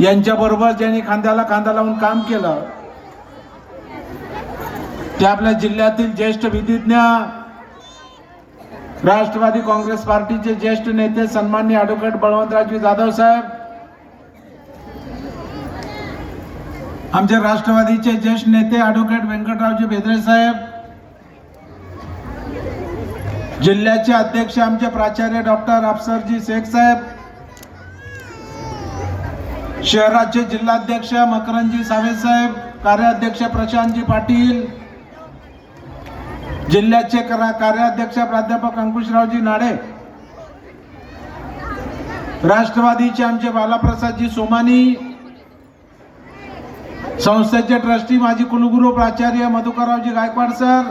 यांच्याबरोबर ज्यांनी खांद्याला खांदा लावून काम केलं ते आपल्या जिल्ह्यातील ज्येष्ठ विधिज्ञ राष्ट्रवादी काँग्रेस पार्टीचे ज्येष्ठ नेते सन्मान्य ॲडव्होकेट बळवंतरावजी जाधव साहेब आमचे राष्ट्रवादीचे ज्येष्ठ नेते ॲडव्होकेट व्यंकटरावजी बेदरे साहेब जिल्ह्याचे अध्यक्ष आमचे प्राचार्य डॉक्टर अफसरजी शेख साहेब शहराचे जिल्हाध्यक्ष मकरंजी सावे साहेब कार्याध्यक्ष प्रशांतजी पाटील जिल्ह्याचे करा- कार्याध्यक्ष प्राध्यापक अंकुशरावजी नाडे राष्ट्रवादीचे आमचे बालाप्रसादजी सोमानी संस्थेचे ट्रस्टी माजी कुलगुरू प्राचार्य मधुकररावजी गायकवाड सर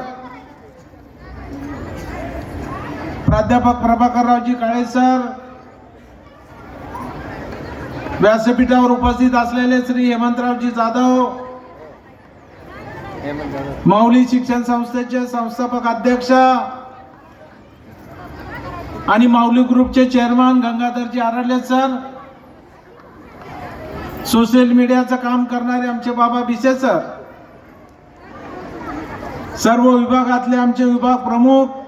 प्राध्यापक प्रभाकररावजी काळे सर व्यासपीठावर उपस्थित असलेले श्री हेमंतरावजी जाधव माऊली शिक्षण संस्थेचे संस्थापक अध्यक्ष आणि माऊली ग्रुपचे चेअरमन गंगाधरजी आरडले सर सोशल मीडियाचं काम करणारे आमचे बाबा बिसे सर सर्व विभागातले आमचे विभाग प्रमुख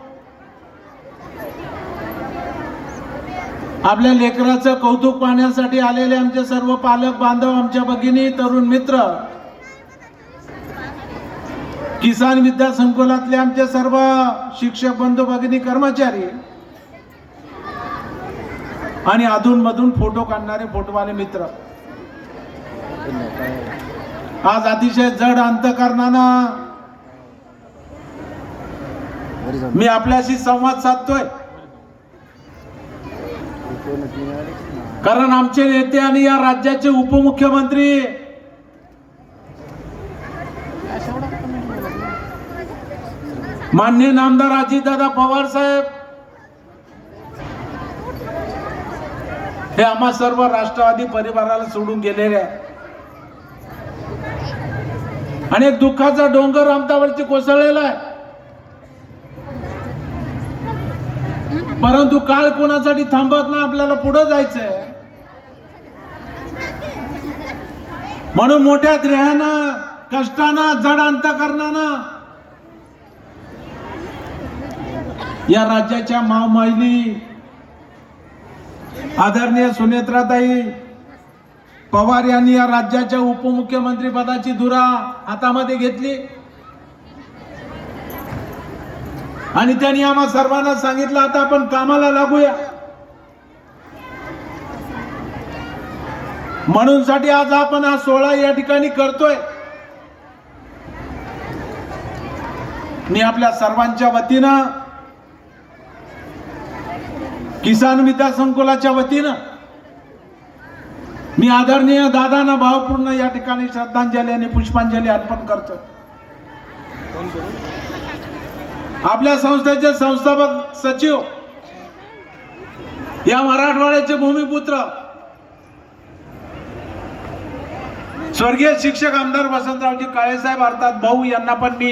आपल्या लेकराचं कौतुक पाहण्यासाठी आलेले आमचे सर्व पालक बांधव आमच्या भगिनी तरुण मित्र किसान विद्या संकुलातले आमचे सर्व शिक्षक बंधू भगिनी कर्मचारी आणि अधून मधून फोटो काढणारे फोटोवाले मित्र. आज अतिशय जड अंतकरणानं मी आपल्याशी संवाद साधतोय. कारण आमचे नेते आणि या राज्याचे उपमुख्यमंत्री मान्य नामदार अजितदादा पवार साहेब हे आम्हा सर्व राष्ट्रवादी परिवाराला सोडून गेलेले आहे आणि एक दुःखाचा डोंगर आमच्यावरती कोसळलेला आहे. परंतु काळ कोणासाठी थांबत ना आपल्याला पुढे जायचंय. म्हणून मोठ्या ध्येयानं कष्टानं जड अंतकरणानं. या राज्याच्या मावमाईली आदरणीय सुनेत्राताई पवार यांनी या राज्याच्या उपमुख्यमंत्री पदाची धुरा हातामध्ये घेतली. आणि त्यांनी आम्हा सर्वांना सांगितलं आता आपण कामाला लागूया. म्हणून साठी आज आपण हा सोहळा या ठिकाणी करतोय. मी आपल्या सर्वांच्या वतीनं किसान विद्या संकुलाच्या वतीनं मी आदरणीय दादांना भावपूर्ण या ठिकाणी श्रद्धांजली आणि पुष्पांजली अर्पण करतो आपल्या संस्थेचे संस्थापक सचिव या मराठवाड्याचे भूमिपुत्र स्वर्गीय शिक्षक आमदार वसंतरावजी काळेसाहेब अर्थात भाऊ यांना पण मी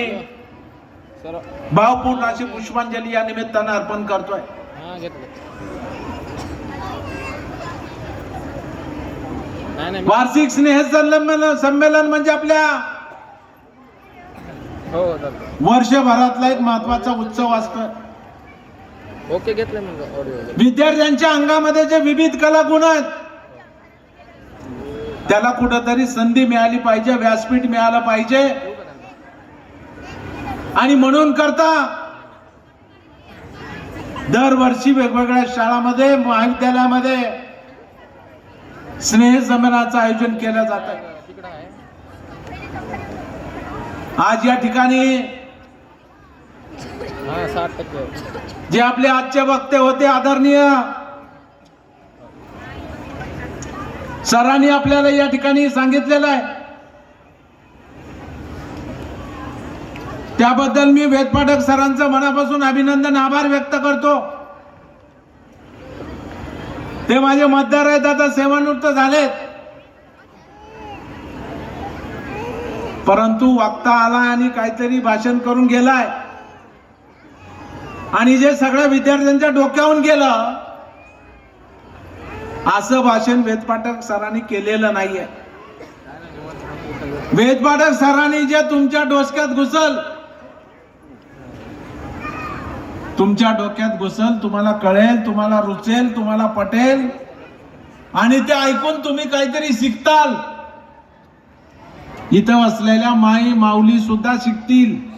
भावपूर्ण अशी पुष्पांजली या निमित्तानं अर्पण करतोय. वार्षिक स्नेह संमेलन म्हणजे आपल्या हो वर्षभरातला एक महत्त्वाचा उत्सव असतो. ओके घेतलं मग विद्यार्थ्यांच्या अंगामध्ये जे विविध कला गुण आहेत त्याला कुठंतरी संधी मिळाली पाहिजे व्यासपीठ मिळालं पाहिजे. आणि म्हणून करता दरवर्षी वेगवेगळ्या शाळामध्ये महाविद्यालयामध्ये स्नेह संमेलनाचं आयोजन केलं जात. आहे. आज या ठिकाणी हा जे आपले आजचे वक्ते होते आदरणीय सरांनी आपल्याला या ठिकाणी सांगितलेलं आहे. त्याबद्दल मी वेदपाठक सरांचं मनापासून अभिनंदन आभार व्यक्त करतो. ते माझे मतदार आहेत आता सेवानिवृत्त झालेत. परंतु वक्ता आला आणि काहीतरी भाषण करून गेलाय. आणि जे सगळ्या विद्यार्थ्यांच्या डोक्यावरून गेलं असं भाषण वेदपाठक सरांनी केलेलं नाहीये. वेदपाठक सरांनी जे तुमच्या डोसक्यात घुसल तुमच्या डोक्यात घुसल तुम्हाला कळेल तुम्हाला रुचेल तुम्हाला पटेल आणि ते ऐकून तुम्ही काहीतरी शिकताल. इथं असलेल्या माई माऊली सुद्धा शिकतील.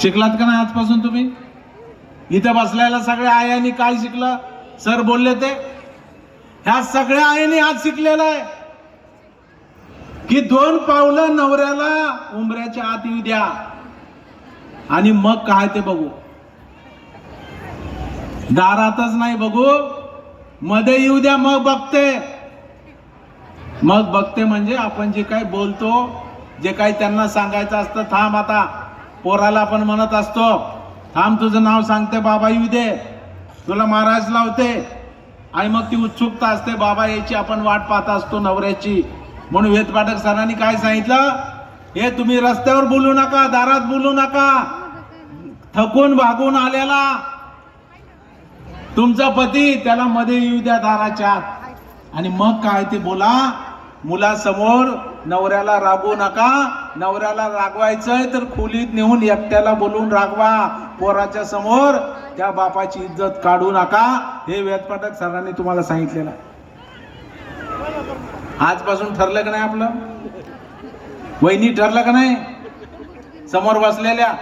शिकलात का नाही आजपासून तुम्ही? इथं बसलेल्या सगळ्या आयांनी काय शिकलं? सर बोलले ते ह्या सगळ्या आईने आज शिकलेलं आहे. की दोन पावलं नवऱ्याला उंबऱ्याच्या आत येऊ द्या. आणि मग काय ते बघू. दारातच नाही बघू. मध्ये येऊ द्या मग बघते. मग बघते म्हणजे आपण जे काही बोलतो जे काही त्यांना सांगायचं असतं थांब आता. पोराला आपण म्हणत असतो थांब तुझं नाव सांगते बाबा येऊ दे. तुला महाराज लावते. आणि मग ती उत्सुकता असते बाबा याची आपण वाट पाहत असतो नवऱ्याची. म्हणून वेदपाठक सरांनी काय सांगितलं? हे तुम्ही रस्त्यावर बोलू नका दारात बोलू नका. थकून भागून आलेला. तुमचा पती त्याला मध्ये येऊ द्या दाराच्या. आत आणि मग काय ते बोला? मुलासमोर नवऱ्याला रागवू नका. नवऱ्याला रागवायचंय तर खोलीत नेऊन एकट्याला बोलून रागवा. पोराच्या समोर त्या बापाची इज्जत काढू नका. हे वेदपाठक सरांनी तुम्हाला सांगितलेलं आजपासून ठरलं का नाही आपलं? वहिनी ठरलं का नाही? समोर बसलेल्या.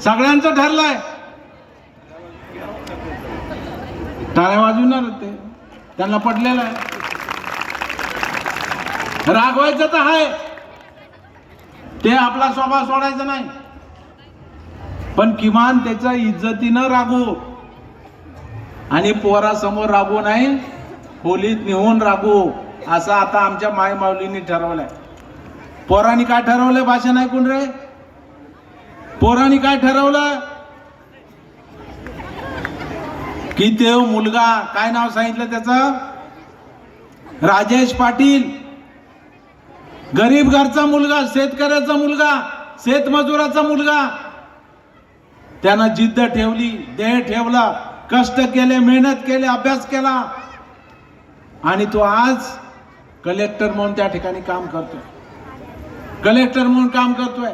सगळ्यांचं ठरलंय. टाळ्या वाजून ते. त्यांना पडलेलं आहे. रागवायचं तर आहे ते आपला स्वभाव सोडायचा नाही. पण किमान त्याच्या इज्जतीनं रागू. आणि पोरासमोर रागू नाही खोलीत नेऊन रागू. असं आता आमच्या माय माऊलींनी ठरवलंय. पोरांनी काय ठरवलंय भाषण ऐकून रे? पोरांनी काय ठरवलं की ते मुलगा काय नाव सांगितलं त्याचं? राजेश पाटील. गरीब घरचा मुलगा शेतकऱ्याचा मुलगा शेतमजुराचा मुलगा. त्यानं जिद्द ठेवली देह ठेवला कष्ट केले मेहनत केले अभ्यास केला. आणि तो आज कलेक्टर म्हणून त्या ठिकाणी काम करतोय. कलेक्टर म्हणून काम करतोय.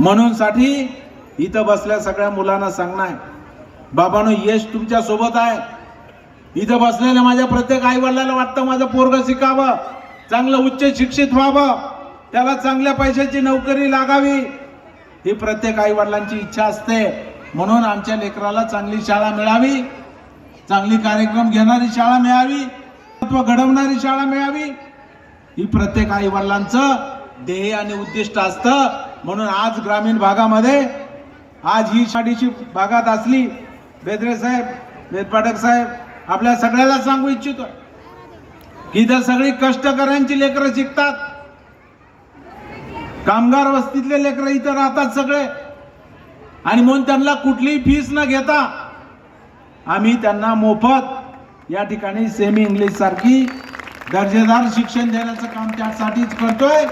म्हणून साठी इथं बसल्या सगळ्या मुलांना सांगणार बाबानो यश तुमच्यासोबत आहे. इथं बसलेल्या माझ्या प्रत्येक आई वडिलाला वाटतं माझं पोरग शिकावं. चांगलं उच्च शिक्षित व्हावं. त्याला चांगल्या पैशाची नोकरी लागावी. ही प्रत्येक आई वडिलांची इच्छा असते. म्हणून आमच्या लेकराला चांगली शाळा मिळावी. चांगली कार्यक्रम घेणारी शाळा मिळावी. तत्व घडवणारी शाळा मिळावी. ही प्रत्येक आई वडिलांचं ध्येय आणि उद्दिष्ट असतं. म्हणून आज ग्रामीण भागामध्ये आज ही शाडीची भागात असली बेदरे साहेब वेदपाठक साहेब आपल्या सगळ्याला सांगू इच्छितो. इथं सगळी कष्टकऱ्यांची लेकरं शिकतात. कामगार वस्तीतले लेकरं इथं राहतात सगळे. आणि म्हणून त्यांना कुठलीही फीस न घेता आम्ही त्यांना मोफत या ठिकाणी सेमी इंग्लिश सारखी दर्जेदार शिक्षण देण्याचं काम त्यासाठीच करतोय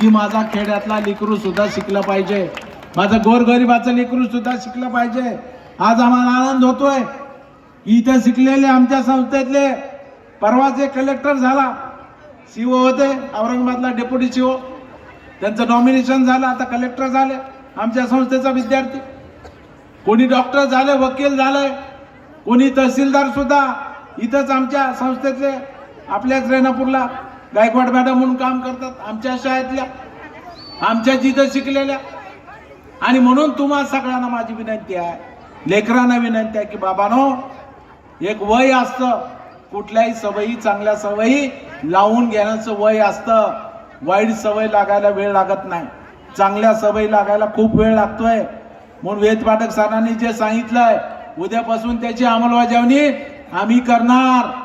की माझा खेड्यातला लेकरू सुद्धा शिकलं पाहिजे. माझं गोरगरिबाचं लेकरू सुद्धा शिकलं पाहिजे. आज आम्हाला आनंद होतोय. इथं शिकलेले आमच्या संस्थेतले परवाच एक कलेक्टर झाला सी ओ होते औरंगाबादला डेप्युटी ओ त्यांचं नॉमिनेशन झालं आता कलेक्टर झाले आमच्या संस्थेचा विद्यार्थी. कोणी डॉक्टर झाले वकील झाले कोणी तहसीलदार सुद्धा इथंच आमच्या संस्थेतले आपल्याच रेणापूरला गायकवाड मॅडम म्हणून काम करतात आमच्या शाळेतल्या आमच्या जिथं शिकलेल्या. आणि म्हणून तुम्हा सगळ्यांना माझी विनंती आहे लेकरांना विनंती आहे की बाबानो एक वय असतं कुठल्याही सवयी चांगल्या सवयी लावून घेण्याचं वय असतं. वाईट सवय लागायला वेळ लागत नाही. चांगल्या सवयी लागायला खूप वेळ लागतोय. म्हणून वेदपाठक सरांनी जे सांगितलंय उद्यापासून त्याची अंमलबजावणी आम्ही करणार.